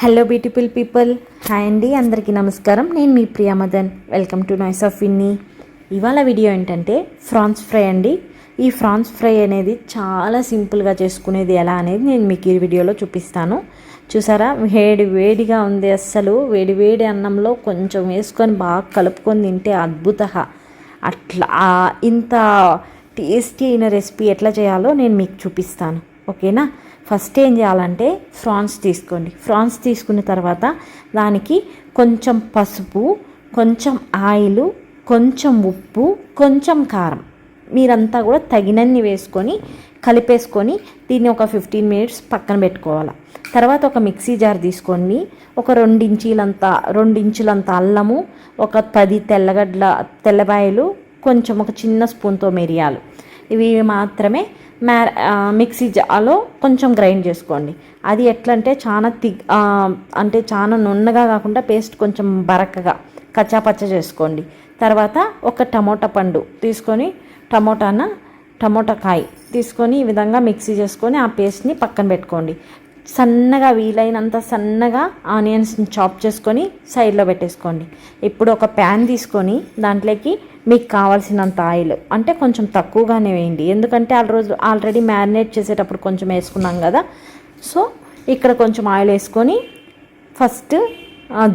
Hello beautiful people hi అండి అందరికీ నమస్కారం. నేను మీ Priya Madan. Welcome to noise of Vinny ఇవాళ వీడియో ఏంటంటే ఫ్రాన్స్ ఫ్రై అండి. ఈ ఫ్రాన్స్ ఫ్రై అనేది చాలా సింపుల్గా చేసుకునేది ఎలా అనేది నేను మీకు ఈ వీడియోలో చూపిస్తాను. చూసారా? వేడి వేడిగా ఉంది అస్సలు. వేడి వేడి అన్నంలో కొంచెం వేసుకొని బాగా కలుపుకొని తింటే అద్భుత అట్లా ఇంత టేస్టీ అయిన రెసిపీ ఎట్లా చేయాలో నేను మీకు చూపిస్తాను. ఓకేనా ఫస్ట్ ఏం చేయాలంటే ఫ్రాన్స్ తీసుకోండి. ఫ్రాన్స్ తీసుకున్న తర్వాత దానికి కొంచెం పసుపు కొంచెం ఆయిల్ కొంచెం ఉప్పు కొంచెం కారం. మీరంతా కూడా తగినన్ని వేసుకొని కలిపేసుకొని దీన్ని ఒక ఫిఫ్టీన్ మినిట్స్ పక్కన పెట్టుకోవాలి. తర్వాత ఒక మిక్సీ జార్ తీసుకొని ఒక రెండించీలంత రెండించులంత అల్లము ఒక పది తెల్లగడ్ల తెల్లబాయలు కొంచెం ఒక చిన్న స్పూన్తో మిరియాలు. ఇవి మాత్రమే మ్యా మిక్సీ జాలో కొంచెం గ్రైండ్ చేసుకోండి. అది ఎట్లా అంటే చాలా తి అంటే చాలా నున్నగా కాకుండా పేస్ట్ కొంచెం బరకగా కచ్చాపచ్చ చేసుకోండి. తర్వాత ఒక టమోటా పండు తీసుకొని టమోటాన టమోటా కాయ తీసుకొని ఈ విధంగా మిక్సీ చేసుకొని ఆ పేస్ట్ని పక్కన పెట్టుకోండి. సన్నగా వీలైనంత సన్నగా ఆనియన్స్ని చాప్ చేసుకొని సైడ్లో పెట్టేసుకోండి. ఇప్పుడు ఒక ప్యాన్ తీసుకొని దాంట్లోకి మీకు కావాల్సినంత ఆయిల్ అంటే కొంచెం తక్కువగానే వేయండి. ఎందుకంటే ఆ రోజు ఆల్రెడీ మ్యారినేట్ చేసేటప్పుడు కొంచెం వేసుకున్నాం కదా. సో ఇక్కడ కొంచెం ఆయిల్ వేసుకొని ఫస్ట్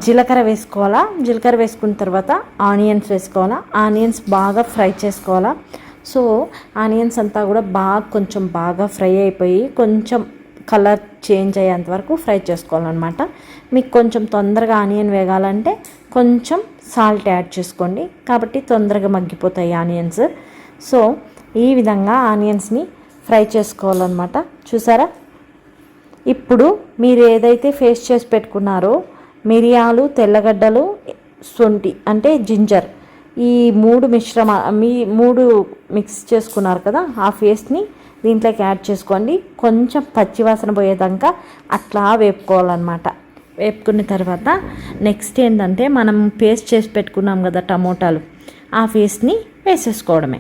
జీలకర్ర వేసుకోవాలా? జీలకర్ర వేసుకున్న తర్వాత ఆనియన్స్ వేసుకోవాలా? ఆనియన్స్ బాగా ఫ్రై చేసుకోవాలా? సో ఆనియన్స్ అంతా కూడా బాగా కొంచెం బాగా ఫ్రై అయిపోయి కొంచెం కలర్ చేంజ్ అయ్యేంత వరకు ఫ్రై చేసుకోవాలన్నమాట. మీకు కొంచెం తొందరగా ఆనియన్ వేగాలంటే కొంచెం సాల్ట్ యాడ్ చేసుకోండి. కాబట్టి తొందరగా మగ్గిపోతాయి ఆనియన్స్. సో ఈ విధంగా ఆనియన్స్ని ఫ్రై చేసుకోవాలన్నమాట. చూసారా? ఇప్పుడు మీరు ఏదైతే ఫేస్ చేసి పెట్టుకున్నారో మిరియాలు తెల్లగడ్డలు సొంటి అంటే జింజర్ ఈ మూడు మిశ్రమ మీ మూడు మిక్స్ చేసుకున్నారు కదా ఆ ఫేస్ని దీంట్లోకి యాడ్ చేసుకోండి. కొంచెం పచ్చివాసన పోయేదాకా అట్లా వేపుకోవాలన్నమాట. వేపుకున్న తర్వాత నెక్స్ట్ ఏంటంటే మనం పేస్ట్ చేసి పెట్టుకున్నాం కదా టమోటాలు ఆ పేస్ట్ని వేసేసుకోవడమే.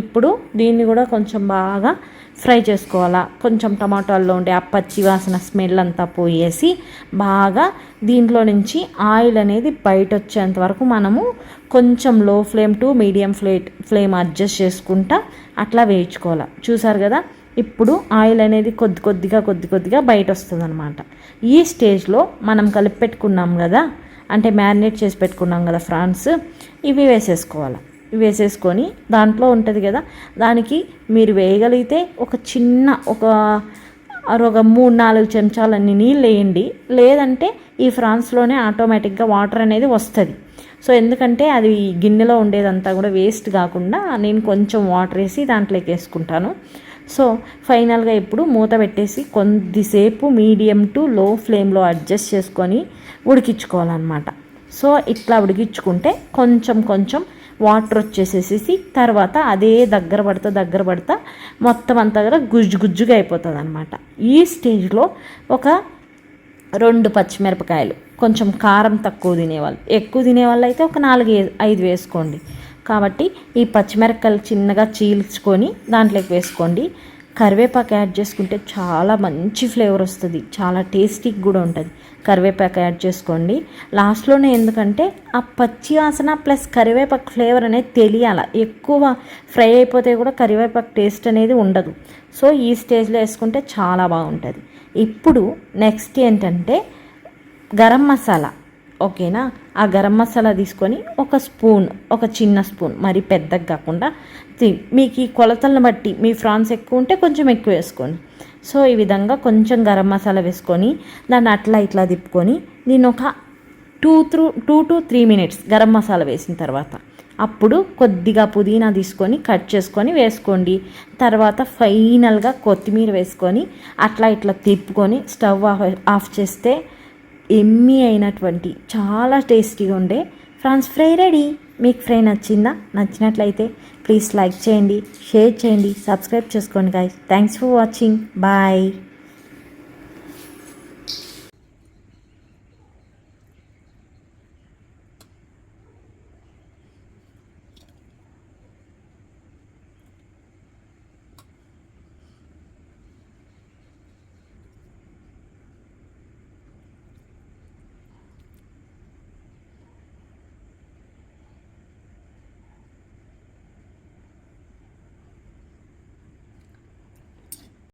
ఇప్పుడు దీన్ని కూడా కొంచెం బాగా ఫ్రై చేసుకోవాలా. కొంచెం టమాటాల్లో ఉండే ఆ పచ్చి వాసన స్మెల్ అంతా పోయేసి బాగా దీంట్లో నుంచి ఆయిల్ అనేది బయట వచ్చేంత వరకు మనము కొంచెం low flame to medium flat flame adjust చేసుకుంటా అట్లా వేయించుకోవాలి. చూసారు కదా? ఇప్పుడు ఆయిల్ అనేది కొద్ది కొద్దిగా కొద్ది కొద్దిగా బయట వస్తుంది అనమాట ఈ స్టేజ్లో మనం కలిపి పెట్టుకున్నాం కదా? అంటే మ్యారినేట్ చేసి పెట్టుకున్నాం కదా ఫ్రాన్స్? ఇవి వేసేసుకోవాలి. వేసేసుకొని దాంట్లో ఉంటుంది కదా దానికి మీరు వేయగలిగితే ఒక చిన్న ఒక ఒక మూడు నాలుగు చెంచాలన్నీ నీళ్ళు వేయండి. లేదంటే ఈ ఫ్రాన్స్లోనే ఆటోమేటిక్గా వాటర్ అనేది వస్తుంది. సో ఎందుకంటే అది గిన్నెలో ఉండేదంతా కూడా వేస్ట్ కాకుండా నేను కొంచెం వాటర్ వేసి దాంట్లోకి వేసుకుంటాను. సో ఫైనల్గా ఇప్పుడు మూత పెట్టేసి కొద్దిసేపు మీడియం టు లో ఫ్లేమ్లో అడ్జస్ట్ చేసుకొని ఉడికించుకోవాలన్నమాట. సో ఇట్లా ఉడికించుకుంటే కొంచెం కొంచెం వాటర్ వచ్చేసేసి తర్వాత అదే దగ్గర పడతా దగ్గర పడతా మొత్తం అంతా కూడా గుజ్జు గుజ్జుగా అయిపోతుంది అనమాట ఈ స్టేజ్లో ఒక రెండు పచ్చిమిరపకాయలు కొంచెం కారం తక్కువ తినేవాళ్ళు. ఎక్కువ తినేవాళ్ళు అయితే ఒక నాలుగు ఏ- ఐదు వేసుకోండి. కాబట్టి ఈ పచ్చిమిరపకాయలు చిన్నగా చీల్చుకొని దాంట్లోకి వేసుకోండి. కరివేపాకు యాడ్ చేసుకుంటే చాలా మంచి ఫ్లేవర్ వస్తుంది. చాలా టేస్టీగా కూడా ఉంటుంది. కరివేపాకు యాడ్ చేసుకోండి. లాస్ట్లోనే ఎందుకంటే ఆ పచ్చి వాసన ప్లస్ కరివేపాకు ఫ్లేవర్ అనేది తెలియాల. ఎక్కువ ఫ్రై అయిపోతే కూడా కరివేపాకు టేస్ట్ అనేది ఉండదు. సో ఈ స్టేజ్లో వేసుకుంటే చాలా బాగుంటుంది. ఇప్పుడు నెక్స్ట్ ఏంటంటే గరం మసాలా. ఓకేనా? ఆ గరం మసాలా తీసుకొని ఒక స్పూన్ ఒక చిన్న స్పూన్ మరి పెద్దగా కాకుండా తి- మీకు ఈ కొలతలను బట్టి మీ ఫ్రాన్స్ ఎక్కువ ఉంటే కొంచెం ఎక్కువ వేసుకోండి. సో ఈ విధంగా కొంచెం గరం మసాలా వేసుకొని దాన్ని అట్లా ఇట్లా తిప్పుకొని దీన్ని ఒక two through two to three minutes garam masala వేసిన తర్వాత అప్పుడు కొద్దిగా పుదీనా తీసుకొని కట్ చేసుకొని వేసుకోండి. తర్వాత ఫైనల్గా కొత్తిమీర వేసుకొని అట్లా ఇట్లా తిప్పుకొని స్టవ్ ఆఫ్ ఆఫ్ చేస్తే ఎమ్మి అయినటువంటి చాలా టేస్టీగా ఉండే ఫ్రాన్స్ ఫ్రై రెడీ. మీకు ఫ్రై నచ్చిందా? నచ్చినట్లయితే ప్లీజ్ లైక్ చేయండి షేర్ చేయండి సబ్స్క్రైబ్ చేసుకోండి guys thanks for watching bye